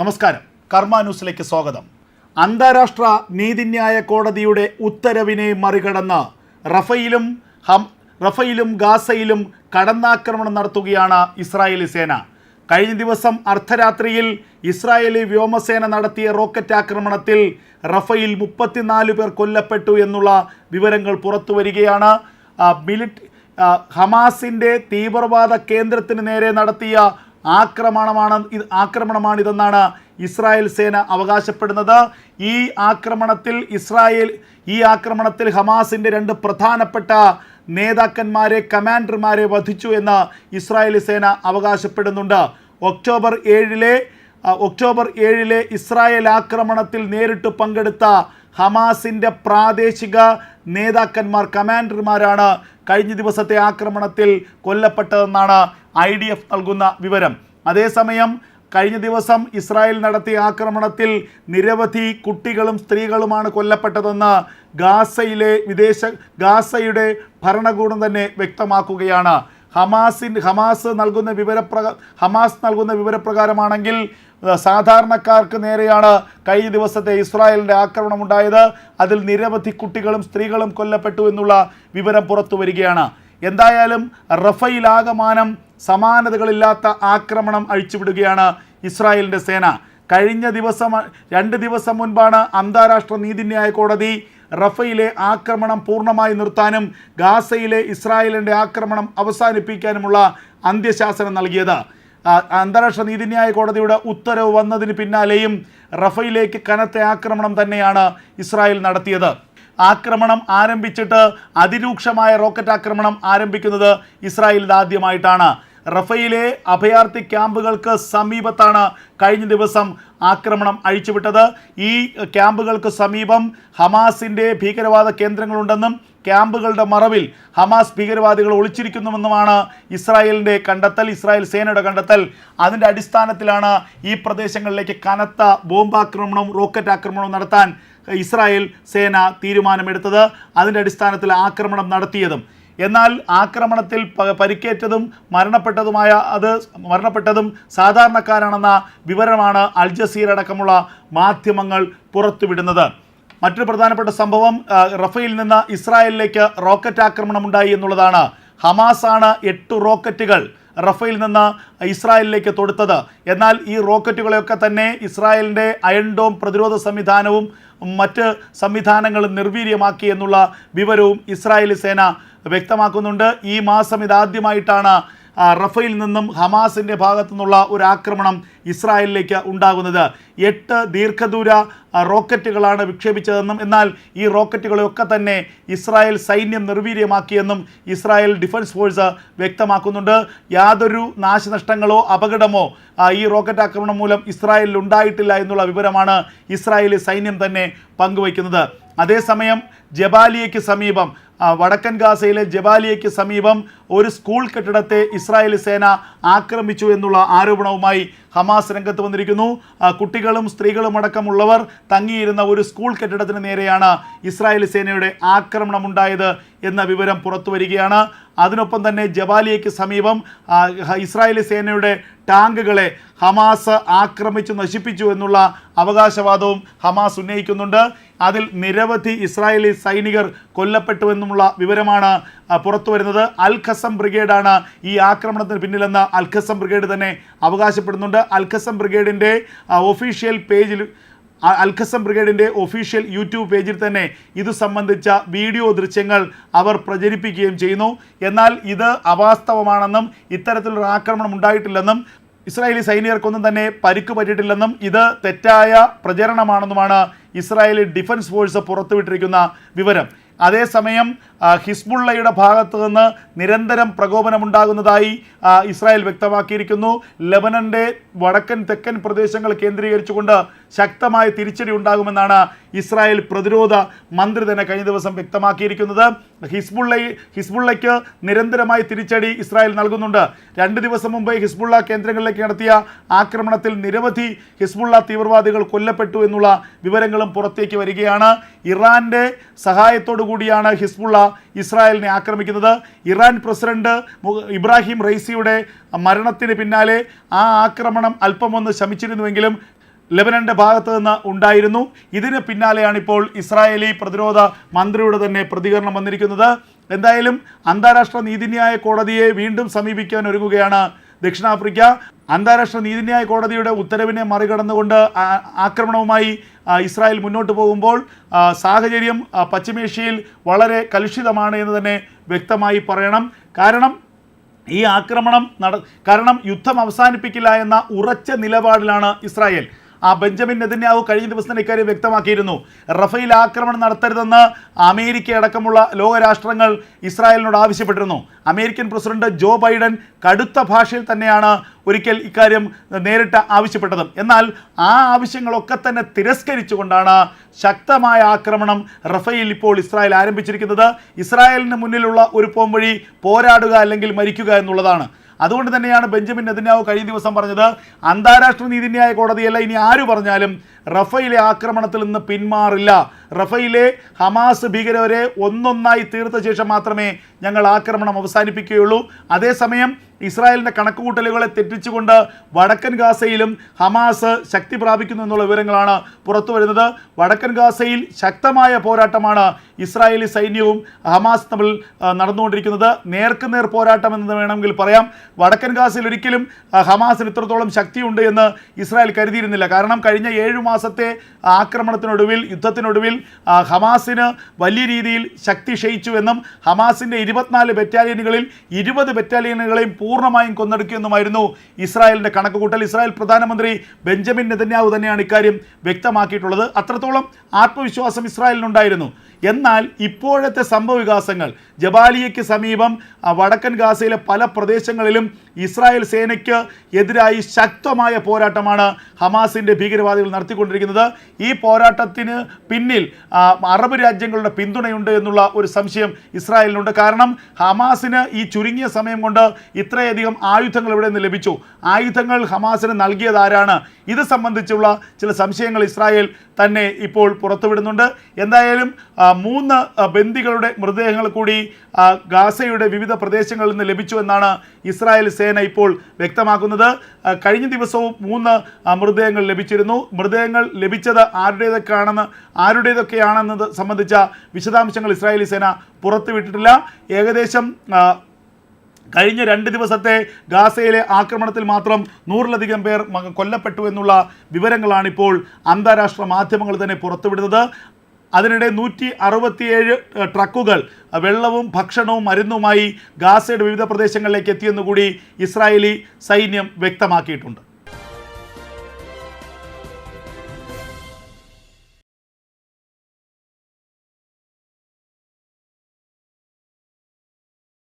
നമസ്കാരം. കർമ്മ ന്യൂസിലേക്ക് സ്വാഗതം. അന്താരാഷ്ട്ര നീതിന്യായ കോടതിയുടെ ഉത്തരവിനെ മറികടന്ന് റഫയിലും ഹം റഫയിലും ഗാസയിലും കടന്നാക്രമണം നടത്തുകയാണ് ഇസ്രായേലി സേന. കഴിഞ്ഞ ദിവസം അർദ്ധരാത്രിയിൽ ഇസ്രായേലി വ്യോമസേന നടത്തിയ റോക്കറ്റ് ആക്രമണത്തിൽ റഫയിൽ മുപ്പത്തിനാല് പേർ കൊല്ലപ്പെട്ടു എന്നുള്ള വിവരങ്ങൾ പുറത്തു വരികയാണ് മിലിറ്റ് ഹമാസിന്റെ തീവ്രവാദ കേന്ദ്രത്തിന് നേരെ നടത്തിയ ആക്രമണമാണ് ഇത് ആക്രമണമാണിതെന്നാണ് ഇസ്രായേൽ സേന അവകാശപ്പെടുന്നത്. ഈ ആക്രമണത്തിൽ ഇസ്രായേൽ ഈ ആക്രമണത്തിൽ ഹമാസിന്റെ രണ്ട് പ്രധാനപ്പെട്ട നേതാക്കന്മാരെ കമാൻഡർമാരെ വധിച്ചു എന്ന് ഇസ്രായേലി സേന അവകാശപ്പെടുന്നുണ്ട്. ഒക്ടോബർ ഏഴിലെ ഒക്ടോബർ ഏഴിലെ ഇസ്രായേൽ ആക്രമണത്തിൽ നേരിട്ട് പങ്കെടുത്ത ഹമാസിന്റെ പ്രാദേശിക നേതാക്കന്മാർ കമാൻഡർമാരാണ് കഴിഞ്ഞ ദിവസത്തെ ആക്രമണത്തിൽ കൊല്ലപ്പെട്ടതെന്നാണ് ഐ ഡി എഫ് നൽകുന്ന വിവരം. അതേസമയം കഴിഞ്ഞ ദിവസം ഇസ്രായേൽ നടത്തിയ ആക്രമണത്തിൽ നിരവധി കുട്ടികളും സ്ത്രീകളുമാണ് കൊല്ലപ്പെട്ടതെന്ന് ഗാസയിലെ വിദേശ ഗാസയുടെ ഭരണകൂടം തന്നെ വ്യക്തമാക്കുകയാണ്. ഹമാസിൻ ഹമാസ് നൽകുന്ന വിവരപ്രക ഹമാസ് നൽകുന്ന വിവരപ്രകാരമാണെങ്കിൽ സാധാരണക്കാർക്ക് നേരെയാണ് കഴിഞ്ഞ ദിവസത്തെ ഇസ്രായേലിന്റെ ആക്രമണം ഉണ്ടായത് അതിൽ നിരവധി കുട്ടികളും സ്ത്രീകളും കൊല്ലപ്പെട്ടു എന്നുള്ള വിവരം പുറത്തു വരികയാണ്. എന്തായാലും റഫയിലാകമാനം സമാനതകളില്ലാത്ത ആക്രമണം അഴിച്ചുവിടുകയാണ് ഇസ്രായേലിന്റെ സേന. കഴിഞ്ഞ ദിവസം രണ്ട് ദിവസം മുൻപാണ് അന്താരാഷ്ട്ര നീതിന്യായ കോടതി റഫയിലെ ആക്രമണം പൂർണമായി നിർത്താനും ഗാസയിലെ ഇസ്രായേലിന്റെ ആക്രമണം അവസാനിപ്പിക്കാനുമുള്ള അന്ത്യശാസനം നൽകിയത്. അന്താരാഷ്ട്ര നീതിന്യായ കോടതിയുടെ ഉത്തരവ് വന്നതിന് പിന്നാലെയും റഫയിലേക്ക് കനത്ത ആക്രമണം തന്നെയാണ് ഇസ്രായേൽ നടത്തിയത്. ആക്രമണം ആരംഭിച്ചിട്ട് അതിരൂക്ഷമായ റോക്കറ്റ് ആക്രമണം ആരംഭിക്കുന്നത് ഇസ്രായേലിൽ ഇതാദ്യമായിട്ടാണ് റഫയിലെ അഭയാർത്ഥി ക്യാമ്പുകൾക്ക് സമീപത്താണ് കഴിഞ്ഞ ദിവസം ആക്രമണം അഴിച്ചുവിട്ടത്. ഈ ക്യാമ്പുകൾക്ക് സമീപം ഹമാസിന്റെ ഭീകരവാദ കേന്ദ്രങ്ങളുണ്ടെന്നും ക്യാമ്പുകളുടെ മറവിൽ ഹമാസ് ഭീകരവാദികൾ ഒളിച്ചിരിക്കുന്നുവെന്നുമാണ് ഇസ്രായേലിന്റെ കണ്ടെത്തൽ ഇസ്രായേൽ സേനയുടെ കണ്ടെത്തൽ. അതിന്റെ അടിസ്ഥാനത്തിലാണ് ഈ പ്രദേശങ്ങളിലേക്ക് കനത്ത ബോംബാക്രമണവും റോക്കറ്റ് ആക്രമണവും നടത്താൻ ഇസ്രായേൽ സേന തീരുമാനമെടുത്തത്. അതിന്റെ അടിസ്ഥാനത്തിൽ ആക്രമണം നടത്തിയതും എന്നാൽ ആക്രമണത്തിൽ പരിക്കേറ്റതും മരണപ്പെട്ടതുമായ അത് മരണപ്പെട്ടതും സാധാരണക്കാരാണെന്ന വിവരമാണ് അൽ ജസീർ അടക്കമുള്ള മാധ്യമങ്ങൾ പുറത്തുവിടുന്നത്. മറ്റൊരു പ്രധാനപ്പെട്ട സംഭവം റഫയിൽ നിന്ന് ഇസ്രായേലിലേക്ക് റോക്കറ്റ് ആക്രമണം ഉണ്ടായി എന്നുള്ളതാണ്. ഹമാസ് ആണ് എട്ട് റോക്കറ്റുകൾ റഫയിൽ നിന്ന് ഇസ്രായേലിലേക്ക് തൊടുത്തത്. എന്നാൽ ഈ റോക്കറ്റുകളെയൊക്കെ തന്നെ ഇസ്രായേലിന്റെ അയൺഡോം പ്രതിരോധ സംവിധാനവും മറ്റ് സംവിധാനങ്ങളും നിർവീര്യമാക്കി എന്നുള്ള വിവരവും ഇസ്രായേലി സേന വ്യക്തമാക്കുന്നുണ്ട്. ഈ മാസം ഇതാദ്യമായിട്ടാണ് റഫയിൽ നിന്നും ഹമാസിന്റെ ഭാഗത്തു നിന്നുള്ള ഒരു ആക്രമണം ഇസ്രായേലിലേക്ക് ഉണ്ടാകുന്നത്. എട്ട് ദീർഘദൂര റോക്കറ്റുകളാണ് വിക്ഷേപിച്ചതെന്നും എന്നാൽ ഈ റോക്കറ്റുകളെയൊക്കെ തന്നെ ഇസ്രായേൽ സൈന്യം നിർവീര്യമാക്കിയെന്നും ഇസ്രായേൽ ഡിഫൻസ് ഫോഴ്സ് വ്യക്തമാക്കുന്നുണ്ട്. യാതൊരു നാശനഷ്ടങ്ങളോ അപകടമോ ഈ റോക്കറ്റ് ആക്രമണം മൂലം ഇസ്രായേലിൽ ഉണ്ടായിട്ടില്ല എന്നുള്ള വിവരമാണ് ഇസ്രായേലി സൈന്യം തന്നെ പങ്കുവയ്ക്കുന്നത്. അതേസമയം ജബാലിയയ്ക്ക് സമീപം വടക്കൻ ഗാസയിലെ ജബാലിയയ്ക്ക് സമീപം ഒരു സ്കൂൾ കെട്ടിടത്തെ ഇസ്രായേലി സേന ആക്രമിച്ചു എന്നുള്ള ആരോപണവുമായി ഹമാസ് രംഗത്ത് വന്നിരിക്കുന്നു. കുട്ടികളും സ്ത്രീകളും അടക്കമുള്ളവർ തങ്ങിയിരുന്ന ഒരു സ്കൂൾ കെട്ടിടത്തിന് നേരെയാണ് ഇസ്രായേലി സേനയുടെ ആക്രമണം ഉണ്ടായത് എന്ന വിവരം പുറത്തു വരികയാണ്. അതിനൊപ്പം തന്നെ ജബാലിയയ്ക്ക് സമീപം ഇസ്രായേലി സേനയുടെ ടാങ്കുകളെ ഹമാസ് ആക്രമിച്ചു നശിപ്പിച്ചു എന്നുള്ള അവകാശവാദവും ഹമാസ് ഉന്നയിക്കുന്നുണ്ട്. അതിൽ നിരവധി ഇസ്രായേലി സൈനികർ കൊല്ലപ്പെട്ടുവെന്നുമുള്ള വിവരമാണ് പുറത്തു വരുന്നത്. അൽ ഖസം ബ്രിഗേഡാണ് ഈ ആക്രമണത്തിന് പിന്നിലെന്ന് അൽ ഖസം ബ്രിഗേഡ് തന്നെ അവകാശപ്പെടുന്നുണ്ട്. അൽ ഖസം ബ്രിഗേഡിന്റെ ഒഫീഷ്യൽ പേജിൽ അൽ ഖസം ബ്രിഗേഡിന്റെ ഒഫീഷ്യൽ യൂട്യൂബ് പേജിൽ തന്നെ ഇത് സംബന്ധിച്ച വീഡിയോ ദൃശ്യങ്ങൾ അവർ പ്രചരിപ്പിക്കുകയും ചെയ്യുന്നു. എന്നാൽ ഇത് അവാസ്തവമാണെന്നും ഇത്തരത്തിലൊരു ആക്രമണം ഉണ്ടായിട്ടില്ലെന്നും ഇസ്രായേലി സൈനികർക്കൊന്നും തന്നെ പരിക്ക് പറ്റിയിട്ടില്ലെന്നും ഇത് തെറ്റായ പ്രചരണമാണെന്നുമാണ് ഇസ്രായേലി ഡിഫൻസ് ഫോഴ്സ് പുറത്തുവിട്ടിരിക്കുന്ന വിവരം. അതേസമയം ഹിസ്ബുള്ളയുടെ ഭാഗത്തു നിന്ന് നിരന്തരം പ്രകോപനമുണ്ടാകുന്നതായി ഇസ്രായേൽ വ്യക്തമാക്കിയിരിക്കുന്നു. ലെബനന്റെ വടക്കൻ തെക്കൻ പ്രദേശങ്ങൾ കേന്ദ്രീകരിച്ചുകൊണ്ട് ശക്തമായ തിരിച്ചടി ഉണ്ടാകുമെന്നാണ് ഇസ്രായേൽ പ്രതിരോധ മന്ത്രി തന്നെ കഴിഞ്ഞ ദിവസം വ്യക്തമാക്കിയിരിക്കുന്നത്. ഹിസ്ബുള്ള ഹിസ്ബുള്ളയ്ക്ക് നിരന്തരമായി തിരിച്ചടി ഇസ്രായേൽ നൽകുന്നുണ്ട്. രണ്ട് ദിവസം മുമ്പ് ഹിസ്ബുള്ള കേന്ദ്രങ്ങളിലേക്ക് നടത്തിയ ആക്രമണത്തിൽ നിരവധി ഹിസ്ബുള്ള തീവ്രവാദികൾ കൊല്ലപ്പെട്ടു എന്നുള്ള വിവരങ്ങളും പുറത്തേക്ക് വരികയാണ്. ഇറാന്റെ സഹായത്തോടു കൂടിയാണ് ഹിസ്ബുള്ള ഇസ്രായേലിനെ ആക്രമിക്കുന്നത്. ഇറാൻ പ്രസിഡന്റ് ഇബ്രാഹിം റൈസിയുടെ മരണത്തിന് പിന്നാലെ ആ ആക്രമണം അല്പമൊന്ന് ശമിച്ചിരുന്നുവെങ്കിലും ലെബനന്റെ ഭാഗത്ത് നിന്ന് ഉണ്ടായിരുന്നു. ഇതിന് പിന്നാലെയാണ് ഇപ്പോൾ ഇസ്രായേലി പ്രതിരോധ മന്ത്രിയുടെ തന്നെ പ്രതികരണം വന്നിരിക്കുന്നത്. എന്തായാലും അന്താരാഷ്ട്ര നീതിന്യായ കോടതിയെ വീണ്ടും സമീപിക്കാൻ ഒരുങ്ങുകയാണ് ദക്ഷിണാഫ്രിക്ക അന്താരാഷ്ട്ര നീതിന്യായ കോടതിയുടെ ഉത്തരവിനെ മറികടന്നുകൊണ്ട് ആക്രമണവുമായി ഇസ്രായേൽ മുന്നോട്ട് പോകുമ്പോൾ സാഹചര്യം പശ്ചിമേഷ്യയിൽ വളരെ കലുഷിതമാണ് എന്ന് തന്നെ വ്യക്തമായി പറയണം. കാരണം ഈ ആക്രമണം നട കാരണം യുദ്ധം അവസാനിപ്പിക്കില്ല എന്ന ഉറച്ച നിലപാടിലാണ് ഇസ്രായേൽ. ആ ബെഞ്ചമിൻ നെതന്യാവു കഴിഞ്ഞ ദിവസം ഇക്കാര്യം വ്യക്തമാക്കിയിരുന്നു. റഫേൽ ആക്രമണം നടത്തരുതെന്ന് അമേരിക്ക അടക്കമുള്ള ലോകരാഷ്ട്രങ്ങൾ ഇസ്രായേലിനോട് ആവശ്യപ്പെട്ടിരുന്നു. അമേരിക്കൻ പ്രസിഡന്റ് ജോ ബൈഡൻ കടുത്ത ഭാഷയിൽ തന്നെയാണ് ഒരിക്കൽ ഇക്കാര്യം നേരിട്ട് ആവശ്യപ്പെട്ടത്. എന്നാൽ ആ ആവശ്യങ്ങളൊക്കെ തന്നെ തിരസ്കരിച്ചുകൊണ്ടാണ് ശക്തമായ ആക്രമണം റഫേൽ ഇപ്പോൾ ഇസ്രായേൽ ആരംഭിച്ചിരിക്കുന്നത്. ഇസ്രായേലിന് മുന്നിലുള്ള ഒരു പോംവഴി പോരാടുക അല്ലെങ്കിൽ മരിക്കുക എന്നുള്ളതാണ്. അതുകൊണ്ട് തന്നെയാണ് ബെഞ്ചമിൻ നെതന്യാവ് കഴിഞ്ഞ ദിവസം പറഞ്ഞത് അന്താരാഷ്ട്ര നീതിന്യായ കോടതിയല്ല ഇനി ആര് പറഞ്ഞാലും റഫയിലെ ആക്രമണത്തിൽ നിന്ന് പിന്മാറില്ല. റഫയിലെ ഹമാസ് ഭീകരരെ ഒന്നൊന്നായി തീർത്ത ശേഷം മാത്രമേ ഞങ്ങൾ ആക്രമണം അവസാനിപ്പിക്കുകയുള്ളൂ. അതേസമയം ഇസ്രായേലിന്റെ കണക്കുകൂട്ടലുകളെ തെറ്റിച്ചുകൊണ്ട് വടക്കൻ ഗാസയിലും ഹമാസ് ശക്തി പ്രാപിക്കുന്നു എന്നുള്ള വിവരങ്ങളാണ് പുറത്തു വരുന്നത്. വടക്കൻ ഗാസയിൽ ശക്തമായ പോരാട്ടമാണ് ഇസ്രായേലി സൈന്യവും ഹമാസ് തമ്മിൽ നടന്നുകൊണ്ടിരിക്കുന്നത്. നേർക്കുനേർ പോരാട്ടം എന്ന് വേണമെങ്കിൽ പറയാം. വടക്കൻ ഗാസയിൽ ഒരിക്കലും ഹമാസിന് ഇത്രത്തോളം ശക്തിയുണ്ട് എന്ന് ഇസ്രായേൽ കരുതിയിരുന്നില്ല. കാരണം കഴിഞ്ഞ ഏഴു മാസത്തെ ആക്രമണത്തിനൊടുവിൽ യുദ്ധത്തിനൊടുവിൽ ഹമാസിന് വലിയ രീതിയിൽ ശക്തി ക്ഷയിച്ചുവെന്നും ഹമാസിന്റെ ഇരുപത്തിനാല് ബറ്റാലിയനുകളിൽ ഇരുപത് ബറ്റാലിയനുകളെയും പൂർണമായും കൊന്നെടുക്കുമെന്നുമായിരുന്നു ഇസ്രായേലിന്റെ കണക്കുകൂട്ടൽ. ഇസ്രായേൽ പ്രധാനമന്ത്രി ബെഞ്ചമിൻ നെതന്യാഹു തന്നെയാണ് ഇക്കാര്യം വ്യക്തമാക്കിയിട്ടുള്ളത്. അത്രത്തോളം ആത്മവിശ്വാസം ഇസ്രായേലിനുണ്ടായിരുന്നു. എന്നാൽ ഇപ്പോഴത്തെ സംഭവവികാസങ്ങൾ ജബാലിയയ്ക്ക് സമീപം വടക്കൻ ഗാസയിലെ പല പ്രദേശങ്ങളിലും ഇസ്രായേൽ സേനയ്ക്ക് എതിരായി ശക്തമായ പോരാട്ടമാണ് ഹമാസിന്റെ ഭീകരവാദികൾ നടത്തിക്കൊണ്ടിരിക്കുന്നത്. ഈ പോരാട്ടത്തിന് പിന്നിൽ അറബ് രാജ്യങ്ങളുടെ പിന്തുണയുണ്ട് എന്നുള്ള ഒരു സംശയം ഇസ്രായേലിനുണ്ട്. കാരണം ഹമാസിന് ഈ ചുരുങ്ങിയ സമയം കൊണ്ട് ഇത്രയധികം ആയുധങ്ങൾ ഇവിടെ നിന്ന് ലഭിച്ചു. ആയുധങ്ങൾ ഹമാസിന് നൽകിയത് ആരാണ് ഇത് സംബന്ധിച്ചുള്ള ചില സംശയങ്ങൾ ഇസ്രായേൽ തന്നെ ഇപ്പോൾ പുറത്തുവിടുന്നുണ്ട്. എന്തായാലും മൂന്ന് ബന്ദികളുടെ മൃതദേഹങ്ങൾ കൂടി ഗാസയുടെ വിവിധ പ്രദേശങ്ങളിൽ നിന്ന് ലഭിച്ചു എന്നാണ് ഇസ്രായേൽ സേന ഇപ്പോൾ വ്യക്തമാക്കുന്നത്. കഴിഞ്ഞ ദിവസവും മൂന്ന് മൃതദേഹങ്ങൾ ലഭിച്ചിരുന്നു. മൃതദേഹങ്ങൾ ലഭിച്ചത് ആരുടേതൊക്കെയാണെന്ന് ആരുടേതൊക്കെയാണെന്നത് സംബന്ധിച്ച വിശദാംശങ്ങൾ ഇസ്രായേലി സേന പുറത്തുവിട്ടിട്ടില്ല. ഏകദേശം കഴിഞ്ഞ രണ്ട് ദിവസത്തെ ഗാസയിലെ ആക്രമണത്തിൽ മാത്രം നൂറിലധികം പേർ കൊല്ലപ്പെട്ടു എന്നുള്ള വിവരങ്ങളാണ് ഇപ്പോൾ അന്താരാഷ്ട്ര മാധ്യമങ്ങൾ തന്നെ പുറത്തുവിടുന്നത്. അതിനിടെ നൂറ്റി അറുപത്തിയേഴ് ട്രക്കുകൾ വെള്ളവും ഭക്ഷണവും മരുന്നുമായി ഗാസയുടെ വിവിധ പ്രദേശങ്ങളിലേക്ക് എത്തിയെന്നുകൂടി ഇസ്രായേലി സൈന്യം വ്യക്തമാക്കിയിട്ടുണ്ട്.